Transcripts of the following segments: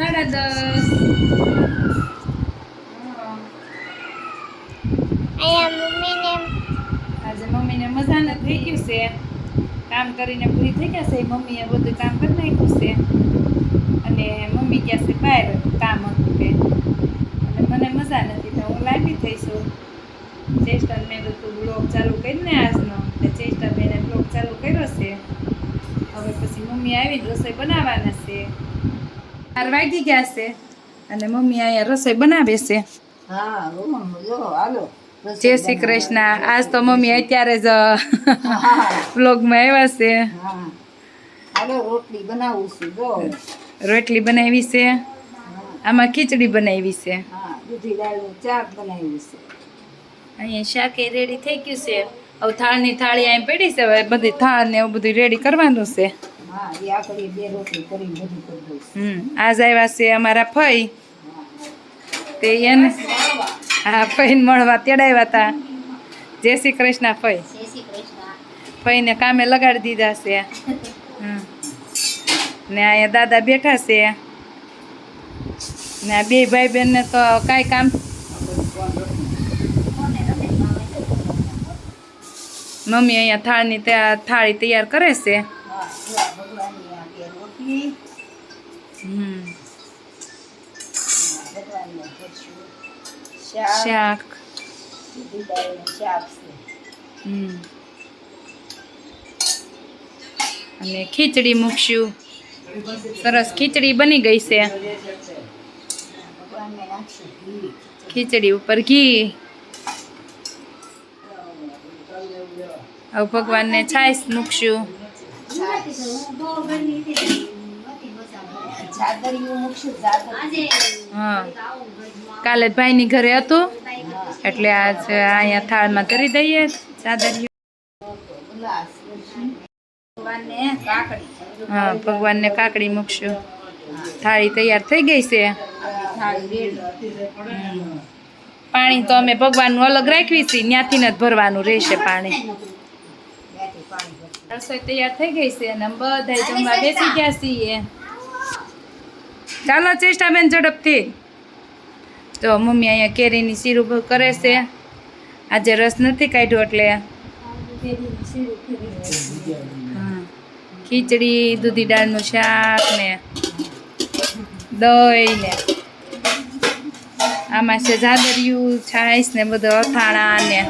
સાડા દસ આજે મમ્મીને મજા ન થઈ ગયું છે. કામ કરીને પૂરી થઈ ગયા છે. મમ્મીએ બધું કામ કરી નાખ્યું છે. અને મમ્મી ગયા છે બહાર કામ હતું કે. અને મને મજા નથી તો હું લાંબી થઈશું ચેસ્ટર મેં તું બ્લોગ ચાલુ કરીને આજનો. તે ચેસ્ટર મેં બ્લોગ ચાલુ કર્યો છે. હવે પછી મમ્મી આવીને રસોઈ બનાવવાના છે. ચાર વાગી ગયા છે. અને મમ્મી અહીંયા રસોઈ બનાવે છે. જય શ્રી કૃષ્ણ. આજ તો મમ્મી અત્યારે જ વ્લોગમાં આવ્યા છે. હા. હાલો રોટલી બનાવું છું રોટલી બનાવી છે. આમાં ખીચડી બનાવી છે. અહીંયા શાક એ રેડી થઈ ગયું છે. હવે થાળની થાળી અહીં પડી છે હવે બધી થાળ ને એવું બધું રેડી કરવાનું છે. હા એ આપણે બે રોટલી કરીને બધું કરી દઈશું. હમ આજ આવ્યા છે અમારા ફઈ. તે એને હા ફઈને મળવા તેડાવ્યા હતા જય શ્રી કૃષ્ણ ફઈ. ફઈને કામે લગાડી દીધા છે. હમ. ને અહીંયા દાદા બેઠા છે. ને આ બે ભાઈ બહેનને તો કાંઈ કામ મમ્મી અહીંયા થાળની ત્યાં થાળી તૈયાર કરે છે. હમ શાક. હમ. અને ખીચડી મૂકશું સરસ ખીચડી બની ગઈ છે. ખીચડી ઉપર ઘી. હવે ભગવાનને છાશ મૂકશું જાદરિયું ભાઈ ની કાલે ઘરે હતું. એટલે આજ અહીંયા થાળમાં કરી દઈએ ચાદરિયું હા, ભગવાનને કાકડી મૂકશું. થાળી તૈયાર થઈ ગઈ છે. પાણી તો અમે ભગવાનનું અલગ રાખવી છે. ત્યાંથી જ ભરવાનું રહેશે પાણી. રસોઈ તૈયાર થઈ ગઈ છે અને બધા જમવા બેસી ગયા છીએ. ચાલો ચેષ્ટા બેન ઝડપથી. તો મમ્મી અહીંયા કેરીની સીરું કરે છે. આજે રસ નથી કાઢ્યો એટલે. ખીચડી દૂધી દાળનું શાક ને દહીં ને. આમાં છે જાદરિયું છાશ ને બધું અથાણા ને.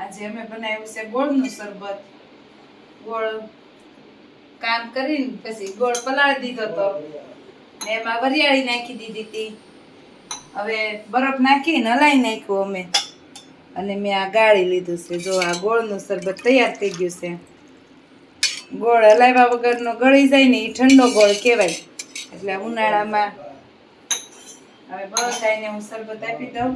આજે અમે બનાવ્યું છે ગોળનું શરબત. ગોળ કામ કરીને પછી ગોળ પલાળી દીધો તો. ને એમાં વરિયાળી નાખી દીધી હતી. હવે બરફ નાખીને હલાવી નાખ્યું અમે. અને મેં આ ગાળી લીધું છે. જો આ ગોળનું શરબત તૈયાર થઈ ગયું છે. ગોળ હલાવ્યા વગરનો ગળી જાય ને એ ઠંડો ગોળ કહેવાય. એટલે ઉનાળામાં હવે બધાને હું શરબત આપી દઉં.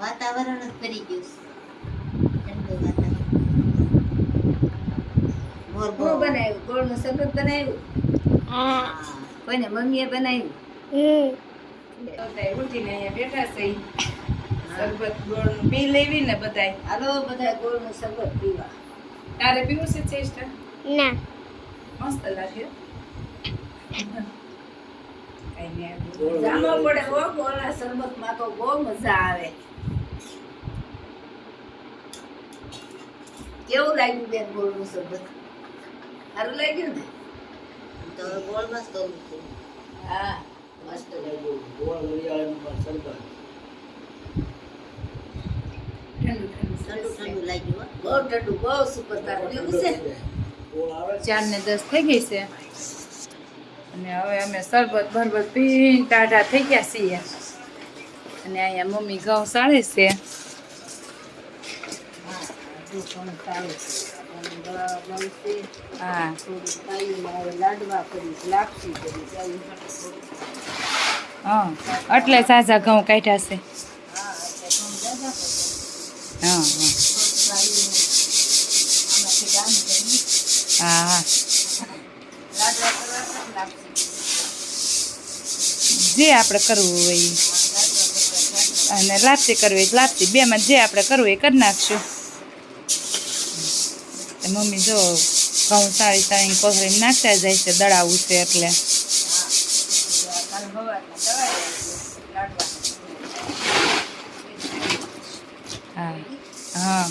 વાતાવરણ જ ફરી ગયું છે. ઠંડુ વાતાવરણ. મોર બહુ હું બનાવ્યું? ગોળનું શરબત બનાવ્યું? કોઈને મમ્મીએ બનાવ્યું? ઉઠીને અહીંયા બેઠા છે. શરબત ગોળનું પી લેવી ને બધાય. હાલો બધા ગોળનું શરબત પીવા. તારે પીવું છે ચેસ્ટ ના. મસ્ત લાગે. જામો પડે હો ગોળના શરબતમાં તો બહુ મજા આવે. કેવું લાગ્યું બેન ગોળનું શરબત? સારું લાગ્યું ને? તો ગોળ જ હા. મસ્ત લાગ્યું. ઠંડુ ઠંડુ ઠંડુ ઠંડુ લાગ્યું બહુ ઠંડુ બહુ સુપર તારે પીવું છે. ચાર ને દસ થઈ ગઈ છે. અને હવે અમે શરબત બરબત પીને ટાઢા થઈ ગયા છીએ. અને અહીંયા મમ્મી ઘઉં સાળે છે. હા. હા. હા એટલે સાજા ઘઉં કાઢ્યા છે. હા હા. જે આપણે કરવું હોય. અને લાપસી કરવી હોય લાપસી બેમાં જે આપણે કરવું એ કરી નાખશું. મમ્મી જો ઘઉં સારી સારી કોથળી નાખતા જાય છે દળાવવું છે એટલે કાલ સવારના દવાઈ લાડવા હા હા.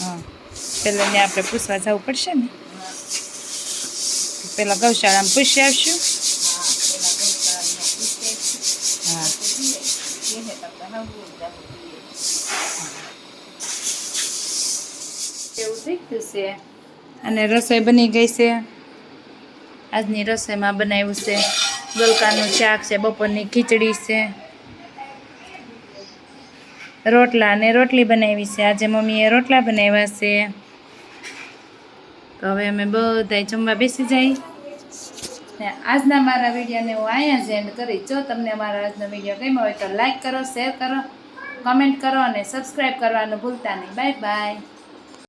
હા. પેલા ને આપણે પૂછવા જવું પડશે ને? પેલા ગૌશાળામાં પૂછી આવશું. હા. એવું થઈ ગયું છે? અને રસોઈ બની ગઈ છે. આજની રસોઈમાં બનાવ્યું છે. ગલકાનું શાક છે, બપોરની ખીચડી છે. રોટલા ને રોટલી બનાવી છે. આજે મમ્મીએ રોટલા બનાવ્યા છે. તો હવે અમે બધા જમવા બેસી જઈ ને આજના મારા વિડીયોને હું અહીંયા જ એન્ડ કરી. જો તમને મારો આજનો વીડિયો ગમ્યો હોય તો લાઇક કરો શેર કરો કમેન્ટ કરો અને સબસ્ક્રાઈબ કરવાનું ભૂલતા નહીં. Bye bye